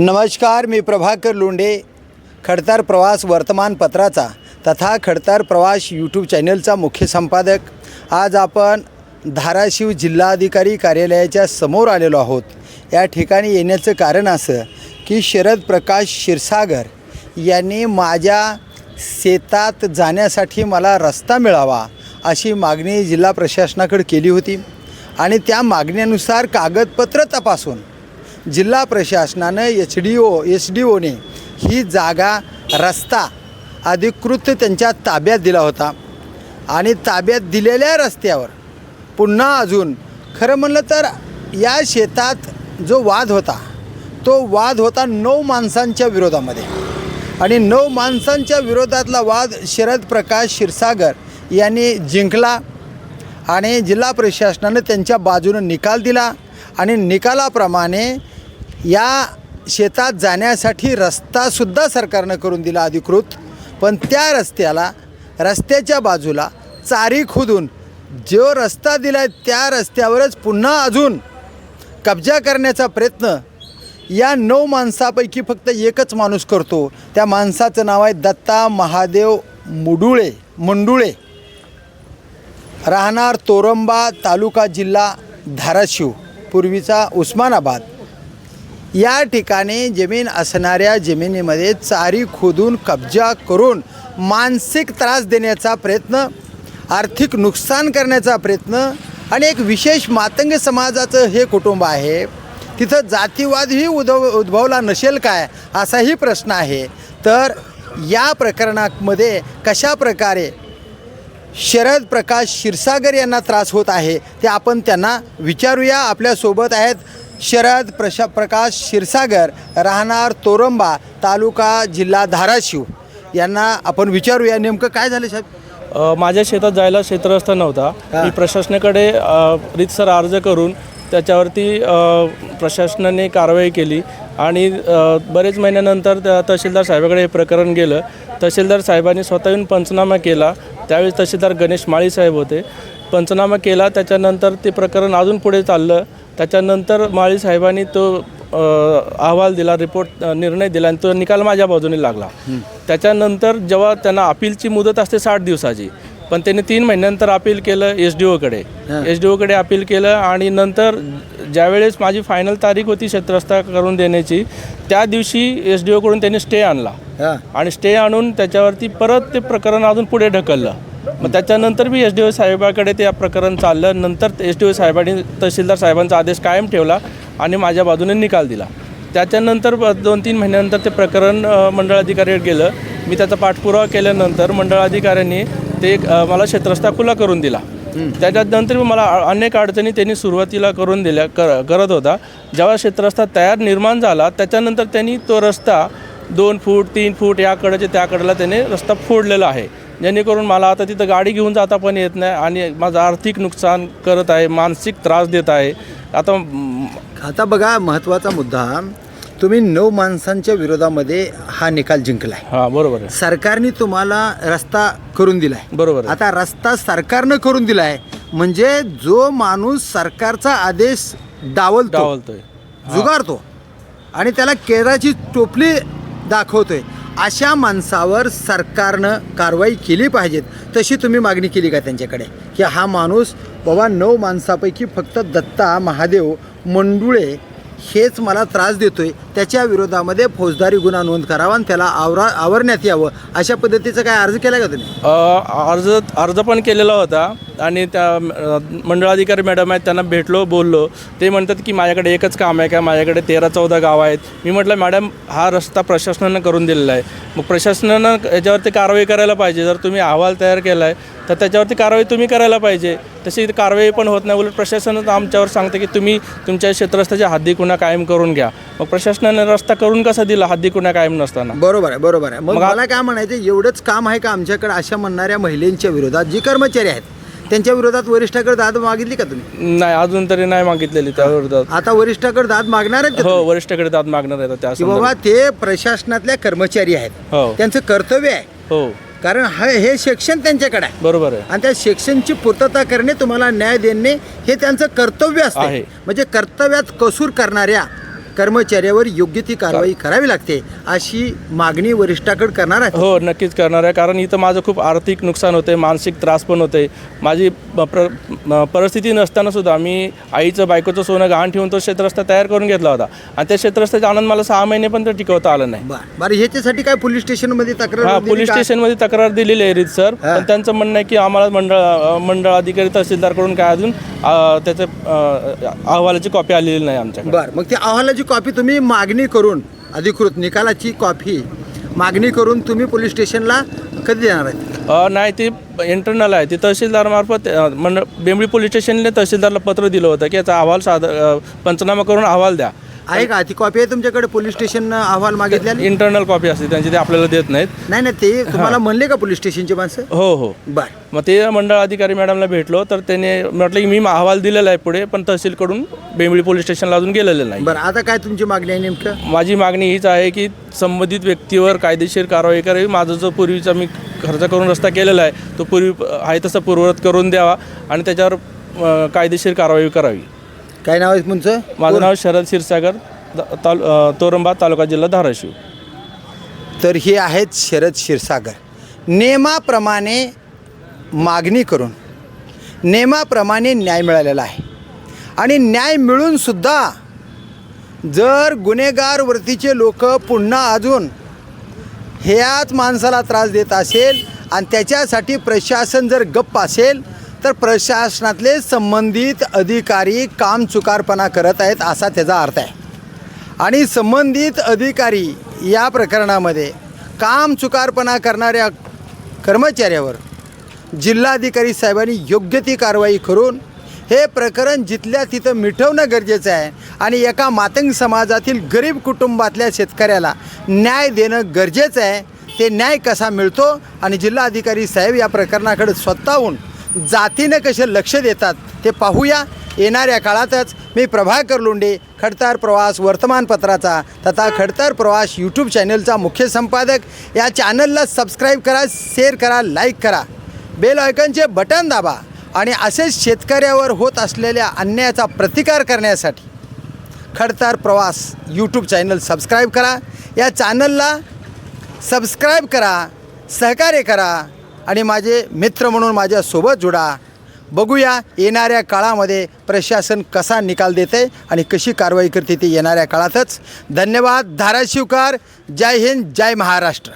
नमस्कार मी प्रभाकर लोंढे खडतर प्रवास वर्तमानपत्राचा तथा खडतर प्रवास यूट्यूब चॅनलचा मुख्य संपादक. आज आपण धाराशिव जिल्हाधिकारी कार्यालयाच्या समोर आलेलो आहोत. या ठिकाणी येण्याचं कारण असं की शरद प्रकाश क्षीरसागर यांनी माझ्या शेतात जाण्यासाठी मला रस्ता मिळावा अशी मागणी जिल्हा प्रशासनाकडे केली होती. आणि त्या मागण्यानुसार कागदपत्र तपासून जिल्हा प्रशासनानं H D O S D one ही जागा रस्ता अधिकृत त्यांच्या ताब्यात दिला होता. आणि ताब्यात दिलेल्या रस्त्यावर पुन्हा अजून खरं म्हणलं तर या शेतात जो वाद होता तो वाद होता नऊ माणसांच्या विरोधामध्ये. आणि नऊ माणसांच्या विरोधातला वाद शरद प्रकाश क्षीरसागर यांनी जिंकला आणि जिल्हा प्रशासनानं त्यांच्या बाजूनं निकाल दिला. आणि निकालाप्रमाणे या शेतात जाण्यासाठी रस्तासुद्धा सरकारनं करून दिला अधिकृत. पण त्या रस्त्याला रस्त्याच्या बाजूला चारी खोदून जो रस्ता दिला आहे त्या रस्त्यावरच पुन्हा अजून कब्जा करण्याचा प्रयत्न या नऊ माणसापैकी फक्त एकच माणूस करतो. त्या माणसाचं नाव आहे दत्ता महादेव मुडुळे मंडुळे. राहणार तोरंबा तालुका जिल्हा धाराशिव. पूर्वीचा उस्मानाबाद. या ठिकाणी जमीन असणाऱ्या जमिनीमध्ये चारी खोदून कब्जा करून मानसिक त्रास देण्याचा प्रयत्न आर्थिक नुकसान करण्याचा प्रयत्न आणि एक विशेष मातंग समाजाचं हे कुटुंब आहे. तिथं जातीवादही उद्भव उद्भवला नसेल काय असाही प्रश्न आहे. तर या प्रकरणामध्ये कशा प्रकारे शरद प्रकाश क्षीरसागर यांना त्रास होत आहे ते आपण त्यांना विचारूया. आपल्यासोबत आहेत शरद प्रशा प्रकाश क्षीरसागर राहणार तोरंबा तालुका जिल्हा धाराशिव. यांना आपण विचारूया नेमकं काय झालं साहेब? अ, माझ्या शेतात जायला क्षेत्रस्थ नव्हता. हा. मी प्रशासनाकडे अ, रीतसर अर्ज करून त्याच्यावरती अ, प्रशासनाने कारवाई केली आणि अ, बरेच महिन्यानंतर त्या तहसीलदार साहेबाकडे हे प्रकरण गेलं. तहसीलदार साहेबांनी स्वतःहून पंचनामा केला त्यावेळी तहसीलदार गणेश माळी साहेब होते. पंचनामा केला त्याच्यानंतर ते प्रकरण अजून पुढे चाललं. त्याच्यानंतर माळी साहेबांनी तो अहवाल दिला रिपोर्ट निर्णय दिला आणि तो निकाल माझ्या बाजूने लागला. त्याच्यानंतर जेव्हा त्यांना अपीलची मुदत असते साठ दिवसाची पण त्यांनी तीन महिन्यानंतर अपील केलं एस डी ओकडे. एस डी ओकडे अपील केलं आणि नंतर ज्यावेळेस माझी फायनल तारीख होती क्षेत्रस्थ करून देण्याची त्या दिवशी एस डी ओकडून त्यांनी स्टे आणला. आणि स्टे आणून त्याच्यावरती परत ते प्रकरण अजून पुढे ढकललं. मग त्याच्यानंतर मी एस डी ओ साहेबाकडे ते प्रकरण चाललं. नंतर एस डी ओ साहेबांनी तहसीलदार साहेबांचा आदेश कायम ठेवला आणि माझ्या बाजूने निकाल दिला. त्याच्यानंतर दोन तीन महिन्यानंतर ते प्रकरण मंडळाधिकाऱ्याकडे गेलं. मी त्याचा पाठपुरावा केल्यानंतर मंडळाधिकाऱ्यांनी ते मला क्षेत्रस्था खुला करून दिला. त्याच्यानंतर मला अनेक अडचणी त्यांनी सुरुवातीला करून दिल्या कर करत होता. जेव्हा क्षेत्रस्था तयार निर्माण झाला त्याच्यानंतर त्यांनी तो रस्ता दोन फूट तीन फूट याकडचे त्याकडला त्याने रस्ता फोडलेला आहे. जेणेकरून मला आता तिथं गाडी घेऊन जाता पण येत नाही आणि माझं आर्थिक नुकसान करत आहे मानसिक त्रास देत आहे. आता आता बघा महत्त्वाचा मुद्दा तुम्ही नऊ माणसांच्या विरोधामध्ये हा निकाल जिंकलाय. हां बरोबर आहे. सरकारने तुम्हाला रस्ता करून दिलाय. बरोबर आहे. आता रस्ता सरकारनं करून दिलाय म्हणजे जो माणूस सरकारचा आदेश डावलतो डावलतोय. जुगारतो आणि त्याला केराची टोपली दाखवतोय. अशा माणसावर सरकारनं कारवाई केली पाहिजेत. तशी तुम्ही मागणी केली का त्यांच्याकडे? की हा माणूस बाबा नऊ माणसापैकी फक्त दत्ता महादेव मंडुळे हेच मला त्रास देतोय. त्याच्या विरोधामध्ये फौजदारी गुन्हा नोंद करावा आणि त्याला आवरा आवरण्यात यावं. अशा पद्धतीचा काय अर्ज केला का तुम्ही? अ, अर्ज अर्ज पण केलेला होता. आणि त्या अ, मंडळाधिकारी मॅडम आहेत त्यांना भेटलो बोललो. ते म्हणतात की माझ्याकडे एकच काम आहे का माझ्याकडे तेरा चौदा गाव आहेत. मी म्हटलं मॅडम हा रस्ता प्रशासनानं करून दिलेला आहे. मग प्रशासनानं याच्यावरती कारवाई करायला पाहिजे. जर तुम्ही अहवाल तयार केला आहे तर त्याच्यावरती कारवाई तुम्ही करायला पाहिजे. तशी कारवाई पण होत नाही. उलट प्रशासनच आमच्यावर सांगतं की तुम्ही तुमच्या क्षेत्रस्थाच्या हद्दी गुन्हा कायम करून घ्या. मग प्रशासन रस्ता करून कसा दिला? हद्दी गुन्हा कायम नसताना. बरोबर आहे बरोबर आहे. मग मग आ- मला काय म्हणायचं एवढंच काम आहे का आमच्याकडे? अशा म्हणणाऱ्या महिलांच्या विरोधात जी कर्मचारी आहेत त्यांच्या विरोधात वरिष्ठाकडे दाद मागितली का तुम्ही? नाही अजून तरी नाही मागितलेली त्या विरोधात. आता वरिष्ठाकडे दाद मागणार आहेत का हो? वरिष्ठाकडे दाद मागणार आहे त्या की बाबा ते प्रशासनातल्या कर्मचारी आहेत. हो. त्यांचं कर्तव्य आहे. हो. कारण हा हे शिक्षण त्यांच्याकडे आहे. बरोबर आहे. आणि त्या शिक्षणची पूर्तता करणे तुम्हाला न्याय देणे हे त्यांचं कर्तव्य असते. आहे. म्हणजे कर्तव्यात कसूर करणाऱ्या कर्मचाऱ्यावर योग्य ती कारवाई करावी लागते अशी मागणी वरिष्ठाकडे करणार आहे. हो नक्कीच करणार आहे. कारण इथं माझं खूप आर्थिक नुकसान होते मानसिक त्रास पण होते माझी प्र परिस्थिती नसताना सुद्धा मी आईचं बायकोचं सोनं गहाण ठेवून तो क्षेत्रस्थ तयार करून घेतला होता. आणि त्या क्षेत्रस्थाचा आनंद मला सहा महिने पण तर टिकवता आलं नाही. बरं ह्याच्यासाठी काय पोलीस स्टेशनमध्ये तक्रार पोलीस? स्टेशनमध्ये तक्रार दिलेली आहे रीत सर. पण त्यांचं म्हणणं आहे की आम्हाला मंडळ मंडळ अधिकारी तहसीलदारकडून काय अजून त्याच्या अहवालाची कॉपी आलेली नाही आमच्याकडे. बरं मग त्या अहवालाची कॉपी तुम्ही मागणी करून अधिकृत निकालाची कॉपी मागणी करून तुम्ही पोलीस स्टेशनला कधी देणार आहे नाही ती इंटरनल आहे. ती तहसीलदारमार्फत अ, मंडळ बेंबळी पोलीस स्टेशनने तहसीलदारला पत्र दिलं होतं की याचा अहवाल सादर पंचनामा करून अहवाल द्या. आहे का? ती कॉपी आहे तुमच्याकडे? पोलीस स्टेशन अहवाल मागितलेली इंटरनल कॉपी असते त्यांची ते आपल्याला देत नाहीत. नाही नाही ते तुम्हाला म्हणले का पोलीस स्टेशनचे माणसं? हो हो. बरं. मग ते मंडळ अधिकारी मॅडमला भेटलो तर त्याने म्हटलं की मी अहवाल दिलेला आहे पुढे पण तहसीलकडून बेंबळी पोलीस स्टेशनला अजून गेलेलं नाही. बरं आता काय तुमची मागणी आहे नेमकं? माझी मागणी हीच आहे की संबंधित व्यक्तीवर कायदेशीर कारवाई करावी. माझा जो पूर्वीचा मी खर्च करून रस्ता केलेला आहे तो पूर्वी आहे तसा पूर्ववत करून द्यावा आणि त्याच्यावर अ, कायदेशीर कारवाई करावी. काय नाव आहे तुमचं? माझं नाव शरद क्षीरसागर ताल तोरंबा तालुका जिल्हा धाराशिव. तर हे आहेत शरद क्षीरसागर. नियमाप्रमाणे मागणी करून नियमाप्रमाणे न्याय मिळालेला आहे. आणि न्याय मिळूनसुद्धा जर गुन्हेगार वृत्तीचे लोक पुन्हा अजून ह्याच माणसाला त्रास देत असेल आणि त्याच्यासाठी प्रशासन जर गप्प असेल तर प्रशासनातले संबंधित अधिकारी काम चुकारपणा करत आहेत असा त्याचा अर्थ आहे. आणि संबंधित अधिकारी या प्रकरणामध्ये काम चुकारपणा करणाऱ्या कर्मचाऱ्यावर जिल्हाधिकारी साहेबांनी योग्य ती कारवाई करून हे प्रकरण जिथल्या तिथं मिटवणं गरजेचं आहे आणि एका मातंग समाजातील गरीब कुटुंबातल्या शेतकऱ्याला न्याय देणं गरजेचं आहे ते न्याय कसा मिळतो? आणि जिल्हाधिकारी साहेब या प्रकरणाकडे स्वतःहून जातीनं कसे लक्ष देतात ते पाहूया. येणाऱ्या काळातच मी प्रभाकर लोंडे खडतार प्रवास वर्तमानपत्राचा तथा खडतार प्रवास यूट्यूब चॅनलचा मुख्य संपादक. या चॅनलला सबस्क्राईब करा शेअर करा लाईक करा. बेल आयकनचे बटन दाबा आणि असेच शेतकऱ्यावर होत असलेल्या अन्यायाचा प्रतिकार करण्यासाठी खडतार प्रवास यूट्यूब चॅनल सबस्क्राईब करा. या चॅनलला सबस्क्राईब करा सहकार्य करा. आणि माझे मित्र म्हणून माझ्यासोबत जुडा. बघूया येणाऱ्या काळामध्ये प्रशासन कसा निकाल देते आणि कशी कारवाई करते ते येणाऱ्या काळातच. धन्यवाद धाराशिवकार. जय हिंद जय महाराष्ट्र.